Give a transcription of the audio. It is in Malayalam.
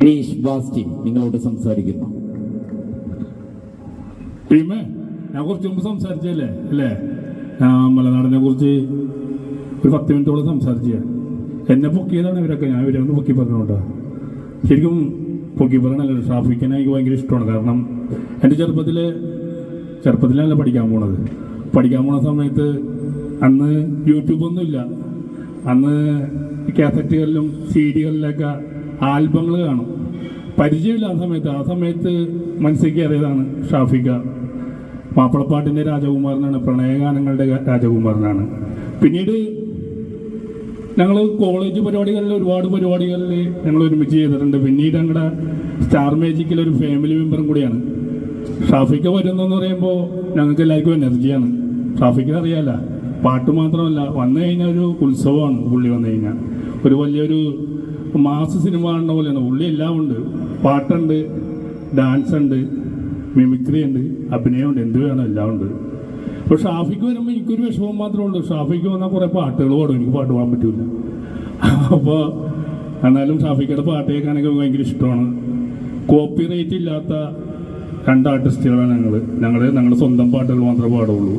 ഗണേഷ് ബാസ്റ്റി നിങ്ങളോട് സംസാരിക്കുന്നു. ടീമേ ഞാൻ കുറച്ച് മുമ്പ് സംസാരിച്ചല്ലേ അല്ലേ? ഞാൻ മലനാടിനെ കുറിച്ച് ഒരു പത്ത് മിനിറ്റോളം സംസാരിച്ചു. എന്നെ പൊക്കിയതാണ് ഇവരൊക്കെ. ഞാൻ ഇവരെ ഒന്ന് പൊക്കി പറഞ്ഞോട്ടാ ശരിക്കും പൊക്കി പറയണല്ലോ ട്രാഫിക്കിനെ എനിക്ക് ഭയങ്കര ഇഷ്ടമാണ്. കാരണം എന്റെ ചെറുപ്പത്തിൽ ചെറുപ്പത്തിലല്ല പഠിക്കാൻ പോണത്. പഠിക്കാൻ പോണ സമയത്ത് അന്ന് യൂട്യൂബൊന്നുമില്ല അന്ന് കാസറ്റുകളിലും സി ഡികളിലൊക്കെ ആൽബങ്ങൾ കാണും. പരിചയമില്ല ആ സമയത്ത്. ആ സമയത്ത് മനസ്സിൽ കയറിയതാണ് ഷാഫിക്ക മാപ്പിളപ്പാട്ടിന്റെ രാജകുമാരനാണ് പ്രണയഗാനങ്ങളുടെ രാജകുമാരനാണ്. പിന്നീട് ഞങ്ങൾ കോളേജ് പരിപാടികളിൽ ഒരുപാട് പരിപാടികളിൽ ഞങ്ങൾ ഒരുമിച്ച് ചെയ്തിട്ടുണ്ട്. പിന്നീട് ഞങ്ങളുടെ സ്റ്റാർ മേജിക്കിൽ ഒരു ഫാമിലി മെമ്പറും കൂടിയാണ്. ഷാഫിക്ക വരുന്നതെന്ന് പറയുമ്പോൾ ഞങ്ങൾക്ക് എല്ലാവർക്കും എനർജിയാണ്. ഷാഫിക്ക് അറിയാമല്ല പാട്ട് മാത്രമല്ല വന്നു കഴിഞ്ഞാൽ ഒരു ഉത്സവമാണ് പുള്ളി വന്നു കഴിഞ്ഞാൽ. ഒരു വലിയൊരു മാസ് സിനിമ കാണുന്ന പോലെയാണ്. ഉള്ളി എല്ലാം ഉണ്ട്. പാട്ടുണ്ട് ഡാൻസ് ഉണ്ട് മിമിക്രി ഉണ്ട് അഭിനയമുണ്ട് എന്ത് വേണം എല്ലാം ഉണ്ട്. അപ്പോൾ ഷാഫിക്ക് വരുമ്പോൾ എനിക്കൊരു വിഷമം മാത്രമേ ഉള്ളൂ. ഷാഫിക്ക് വന്നാൽ കുറേ പാട്ടുകൾ പാടും. എനിക്ക് പാട്ട് പാടാൻ പറ്റില്ല അപ്പോൾ എന്നാലും ഷാഫിക്കയുടെ പാട്ട് കേൾക്കാനൊക്കെ ഭയങ്കര ഇഷ്ടമാണ്. കോപ്പി റേറ്റ് ഇല്ലാത്ത രണ്ട് ആർട്ടിസ്റ്റുകളാണ് ഞങ്ങൾ ഞങ്ങൾ ഞങ്ങളുടെ സ്വന്തം പാട്ടുകൾ മാത്രമേ പാടുള്ളൂ.